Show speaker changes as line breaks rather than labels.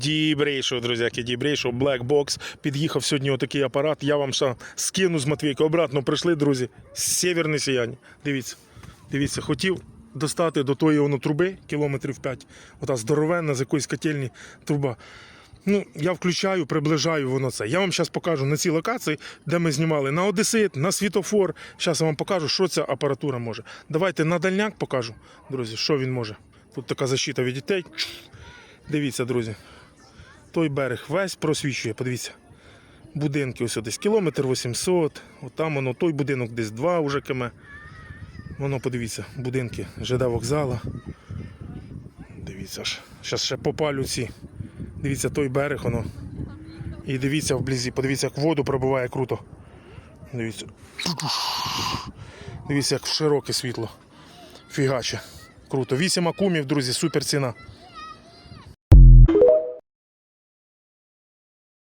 Дібрейшо, друзяки, дібрейшо, Black Box. Під'їхав сьогодні отакий апарат. Я вам ще скину з Матвійка. Обратно прийшли, друзі. Сєвєрне сіяння. Дивіться. Дивіться, хотів достати до тої воно труби кілометрів 5. Ота здоровенна з якоїсь котельні труба. Ну, я включаю, приближаю воно це. Я вам зараз покажу на цій локації, де ми знімали на Одесит, на світофор. Зараз я вам покажу, що ця апаратура може. Давайте на дальняк покажу, друзі, що він може. Тут така защита від дітей. Дивіться, друзі. Той берег весь просвічує, подивіться. Будинки ось десь кілометр 800, отам воно, той будинок десь 2 уже км. Воно, подивіться, будинки ЖД вокзала. Дивіться ж. Зараз ще попалю ці. Дивіться той берег воно. І дивіться вблизі, подивіться, як воду пробиває круто. Дивіться. Дивіться, як широке світло. Фігаче. Круто. 8 акумів, друзі, супер ціна.